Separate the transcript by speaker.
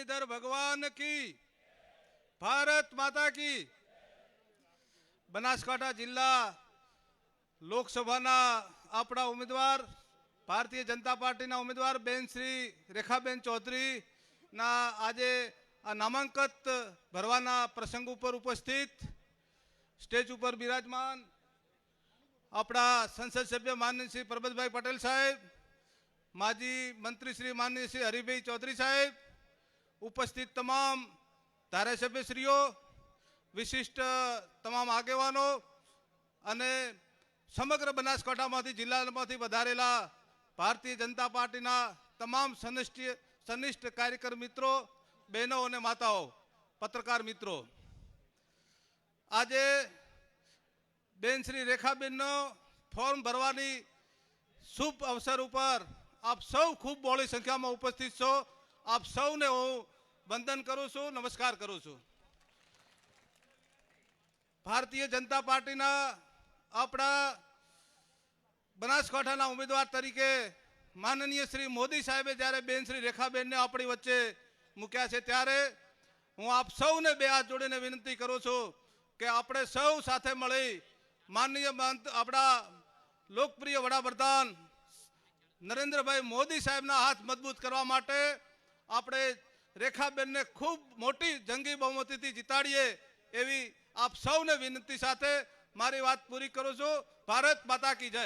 Speaker 1: ધરણીધર ભગવાન કી? ભારત માતા કી? બનાસકાંઠા જિલ્લા લોકસભાના આપણા ઉમેદવાર, ભારતીય જનતા પાર્ટીના ઉમેદવાર બેન શ્રી રેખાબેન ચૌધરીના આજે આ નામાંકત ભરવાના પ્રસંગ ઉપર ઉપસ્થિત, સ્ટેજ ઉપર બિરાજમાન આપણા સંસદ સભ્ય માનનીય શ્રી પરબતભાઈ પટેલ સાહેબ, માજી મંત્રી શ્રી માનનીય શ્રી હરિભાઈ ચૌધરી સાહેબ ઉપસ્થિત તમામ ધારાસભ્યશ્રીઓ, વિશિષ્ટ તમામ આગેવાનો અને સમગ્ર બનાસકાંઠામાંથી, જિલ્લામાંથી વધારેલા ભારતીય જનતા પાર્ટીના તમામ સનિષ્ઠ સનિષ્ઠ કાર્યકર મિત્રો, બહેનો અને માતાઓ, પત્રકાર મિત્રો. આજે બેન શ્રી રેખાબેનનો ફોર્મ ભરવાની શુભ અવસર ઉપર આપ સૌ ખૂબ બહોળી સંખ્યામાં ઉપસ્થિત છો. આપ સૌને હું વંદન કરું છું, નમસ્કાર કરું છું. ભારતીય જનતા પાર્ટીના આપણા બનાસકાંઠાના ઉમેદવાર તરીકે માનનીય શ્રી મોદી સાહેબે જ્યારે બેન શ્રી રેખાબેનને આપણી વચ્ચે મૂક્યા છે, ત્યારે હું આપ સૌને બે હાથ જોડીને વિનંતી કરું છું કે આપણે સૌ સાથે મળી માનનીય આપણા લોકપ્રિય વડાપ્રધાન નરેન્દ્રભાઈ મોદી સાહેબના હાથ મજબૂત કરવા માટે આપણે રેખાબેનને ખૂબ મોટી જંગી બહુમતીથી જીતાડીએ એવી આપ સૌને વિનંતી સાથે મારી વાત પૂરી કરું છું. ભારત માતા કી જય.